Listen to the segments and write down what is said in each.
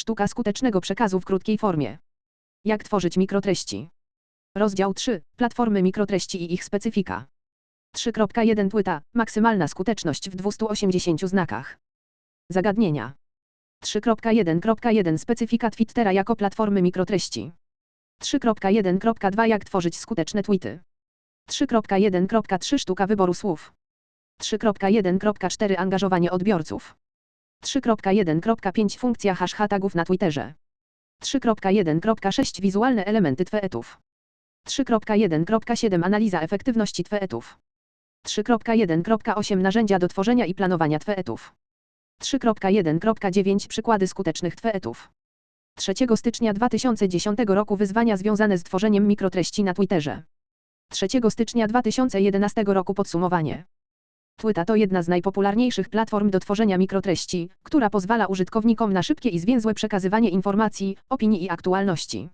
Sztuka skutecznego przekazu w krótkiej formie. Jak tworzyć mikrotreści. Rozdział 3. Platformy mikrotreści i ich specyfika. 3.1 Płyta. Maksymalna skuteczność w 280 znakach. Zagadnienia. 3.1.1 Specyfika Twittera jako platformy mikrotreści. 3.1.2 Jak tworzyć skuteczne tweety. 3.1.3 Sztuka wyboru słów. 3.1.4 Angażowanie odbiorców. 3.1.5 Funkcja hashtagów na Twitterze. 3.1.6 Wizualne elementy tweetów. 3.1.7 Analiza efektywności tweetów. 3.1.8 Narzędzia do tworzenia i planowania tweetów. 3.1.9 Przykłady skutecznych tweetów. 3 stycznia 2010 roku wyzwania związane z tworzeniem mikrotreści na Twitterze. 3 stycznia 2011 roku podsumowanie. Twitter to jedna z najpopularniejszych platform do tworzenia mikrotreści, która pozwala użytkownikom na szybkie i zwięzłe przekazywanie informacji, opinii i aktualności.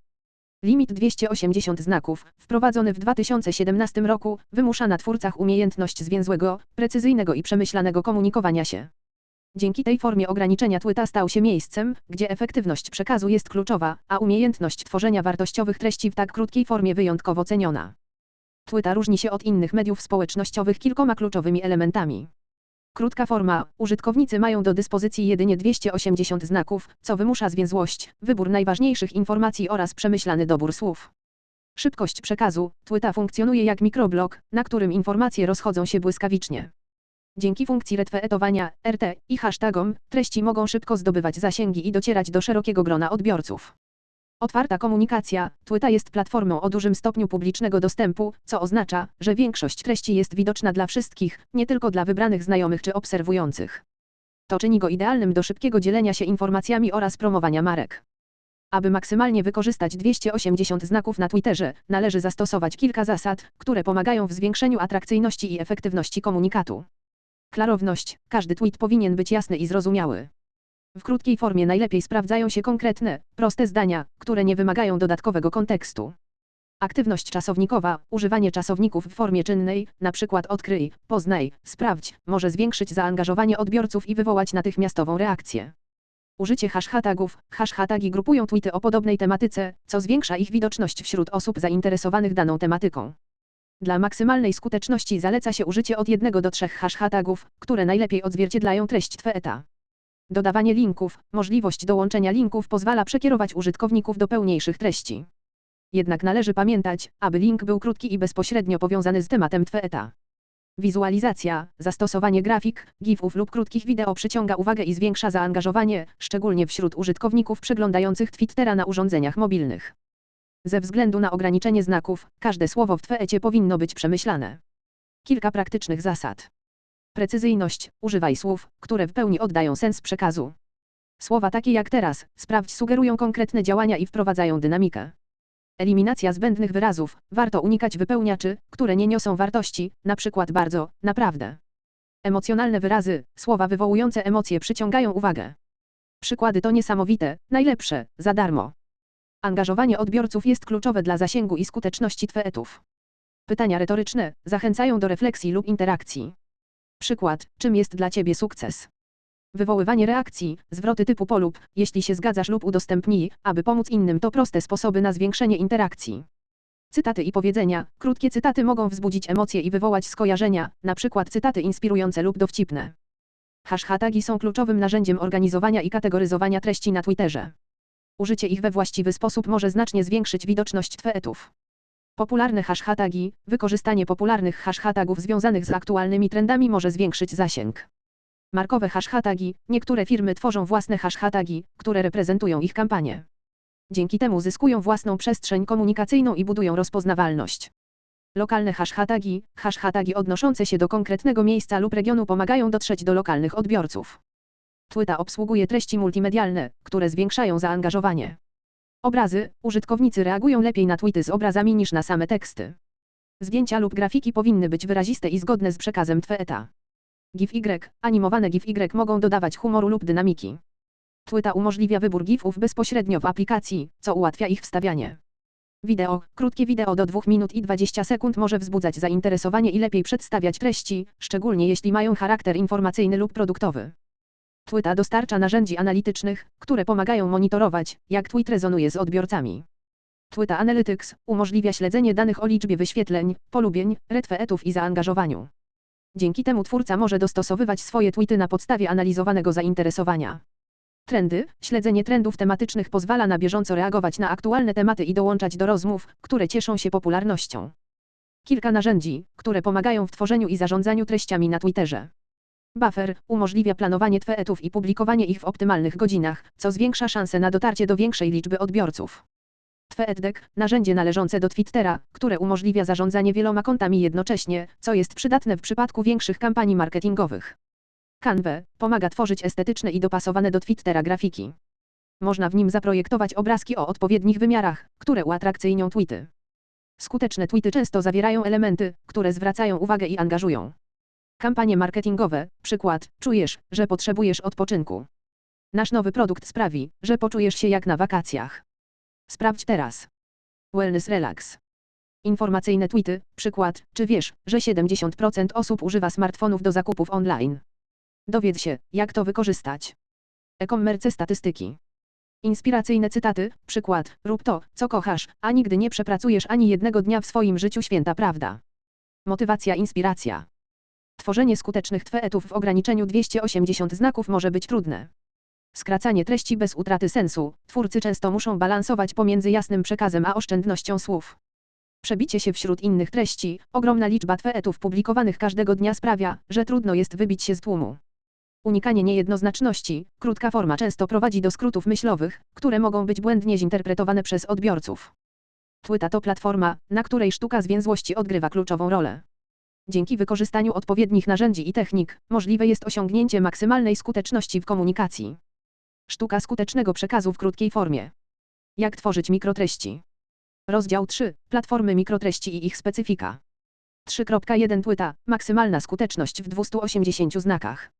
Limit 280 znaków, wprowadzony w 2017 roku, wymusza na twórcach umiejętność zwięzłego, precyzyjnego i przemyślanego komunikowania się. Dzięki tej formie ograniczenia Twitter stał się miejscem, gdzie efektywność przekazu jest kluczowa, a umiejętność tworzenia wartościowych treści w tak krótkiej formie wyjątkowo ceniona. Twitter różni się od innych mediów społecznościowych kilkoma kluczowymi elementami. Krótka forma. Użytkownicy mają do dyspozycji jedynie 280 znaków, co wymusza zwięzłość, wybór najważniejszych informacji oraz przemyślany dobór słów. Szybkość przekazu. Twitter funkcjonuje jak mikroblok, na którym informacje rozchodzą się błyskawicznie. Dzięki funkcji retweetowania, RT i hashtagom, treści mogą szybko zdobywać zasięgi i docierać do szerokiego grona odbiorców. Otwarta komunikacja. Twitter jest platformą o dużym stopniu publicznego dostępu, co oznacza, że większość treści jest widoczna dla wszystkich, nie tylko dla wybranych znajomych czy obserwujących. To czyni go idealnym do szybkiego dzielenia się informacjami oraz promowania marek. Aby maksymalnie wykorzystać 280 znaków na Twitterze, należy zastosować kilka zasad, które pomagają w zwiększeniu atrakcyjności i efektywności komunikatu. Klarowność. Każdy tweet powinien być jasny i zrozumiały. W krótkiej formie najlepiej sprawdzają się konkretne, proste zdania, które nie wymagają dodatkowego kontekstu. Aktywność czasownikowa, używanie czasowników w formie czynnej, np. odkryj, poznaj, sprawdź, może zwiększyć zaangażowanie odbiorców i wywołać natychmiastową reakcję. Użycie hashtagów, hashtagi grupują tweety o podobnej tematyce, co zwiększa ich widoczność wśród osób zainteresowanych daną tematyką. Dla maksymalnej skuteczności zaleca się użycie od jednego do trzech hashtagów, które najlepiej odzwierciedlają treść tweeta. Dodawanie linków, możliwość dołączenia linków pozwala przekierować użytkowników do pełniejszych treści. Jednak należy pamiętać, aby link był krótki i bezpośrednio powiązany z tematem tweeta. Wizualizacja, zastosowanie grafik, gifów lub krótkich wideo przyciąga uwagę i zwiększa zaangażowanie, szczególnie wśród użytkowników przeglądających Twittera na urządzeniach mobilnych. Ze względu na ograniczenie znaków, każde słowo w tweecie powinno być przemyślane. Kilka praktycznych zasad. Precyzyjność. Używaj słów, które w pełni oddają sens przekazu. Słowa takie jak teraz, sprawdź sugerują konkretne działania i wprowadzają dynamikę. Eliminacja zbędnych wyrazów. Warto unikać wypełniaczy, które nie niosą wartości, np. bardzo, naprawdę. Emocjonalne wyrazy, słowa wywołujące emocje przyciągają uwagę. Przykłady to niesamowite, najlepsze, za darmo. Angażowanie odbiorców jest kluczowe dla zasięgu i skuteczności tweetów. Pytania retoryczne zachęcają do refleksji lub interakcji. Przykład, czym jest dla Ciebie sukces? Wywoływanie reakcji, zwroty typu polub, jeśli się zgadzasz lub udostępnij, aby pomóc innym to proste sposoby na zwiększenie interakcji. Cytaty i powiedzenia, krótkie cytaty mogą wzbudzić emocje i wywołać skojarzenia, przykład cytaty inspirujące lub dowcipne. Hashtagi są kluczowym narzędziem organizowania i kategoryzowania treści na Twitterze. Użycie ich we właściwy sposób może znacznie zwiększyć widoczność tweetów. Popularne hashtagi, wykorzystanie popularnych hashtagów związanych z aktualnymi trendami może zwiększyć zasięg. Markowe hashtagi, niektóre firmy tworzą własne hashtagi, które reprezentują ich kampanię. Dzięki temu zyskują własną przestrzeń komunikacyjną i budują rozpoznawalność. Lokalne hashtagi, hashtagi odnoszące się do konkretnego miejsca lub regionu pomagają dotrzeć do lokalnych odbiorców. Twitter obsługuje treści multimedialne, które zwiększają zaangażowanie. Obrazy, użytkownicy reagują lepiej na tweety z obrazami niż na same teksty. Zdjęcia lub grafiki powinny być wyraziste i zgodne z przekazem Twittera. GIF Y, animowane GIF Y mogą dodawać humoru lub dynamiki. Twitter umożliwia wybór GIFów bezpośrednio w aplikacji, co ułatwia ich wstawianie. Wideo, krótkie wideo do 2 minut i 20 sekund może wzbudzać zainteresowanie i lepiej przedstawiać treści, szczególnie jeśli mają charakter informacyjny lub produktowy. Twitter dostarcza narzędzi analitycznych, które pomagają monitorować, jak tweet rezonuje z odbiorcami. Twitter Analytics umożliwia śledzenie danych o liczbie wyświetleń, polubień, retweetów i zaangażowaniu. Dzięki temu twórca może dostosowywać swoje tweety na podstawie analizowanego zainteresowania. Trendy, śledzenie trendów tematycznych pozwala na bieżąco reagować na aktualne tematy i dołączać do rozmów, które cieszą się popularnością. Kilka narzędzi, które pomagają w tworzeniu i zarządzaniu treściami na Twitterze. Buffer umożliwia planowanie tweetów i publikowanie ich w optymalnych godzinach, co zwiększa szanse na dotarcie do większej liczby odbiorców. TweetDeck, narzędzie należące do Twittera, które umożliwia zarządzanie wieloma kontami jednocześnie, co jest przydatne w przypadku większych kampanii marketingowych. Canva pomaga tworzyć estetyczne i dopasowane do Twittera grafiki. Można w nim zaprojektować obrazki o odpowiednich wymiarach, które uatrakcyjnią tweety. Skuteczne tweety często zawierają elementy, które zwracają uwagę i angażują. Kampanie marketingowe, przykład, czujesz, że potrzebujesz odpoczynku. Nasz nowy produkt sprawi, że poczujesz się jak na wakacjach. Sprawdź teraz. Wellness Relax. Informacyjne tweety, przykład, czy wiesz, że 70% osób używa smartfonów do zakupów online? Dowiedz się, jak to wykorzystać. E-commerce statystyki. Inspiracyjne cytaty, przykład, rób to, co kochasz, a nigdy nie przepracujesz ani jednego dnia w swoim życiu święta prawda. Motywacja inspiracja. Tworzenie skutecznych tweetów w ograniczeniu 280 znaków może być trudne. Skracanie treści bez utraty sensu. Twórcy często muszą balansować pomiędzy jasnym przekazem a oszczędnością słów. Przebicie się wśród innych treści, ogromna liczba tweetów publikowanych każdego dnia sprawia, że trudno jest wybić się z tłumu. Unikanie niejednoznaczności, krótka forma często prowadzi do skrótów myślowych, które mogą być błędnie zinterpretowane przez odbiorców. Twitter to platforma, na której sztuka zwięzłości odgrywa kluczową rolę. Dzięki wykorzystaniu odpowiednich narzędzi i technik, możliwe jest osiągnięcie maksymalnej skuteczności w komunikacji. Sztuka skutecznego przekazu w krótkiej formie. Jak tworzyć mikrotreści? Rozdział 3. Platformy mikrotreści i ich specyfika. 3.1 Płyta. Maksymalna skuteczność w 280 znakach.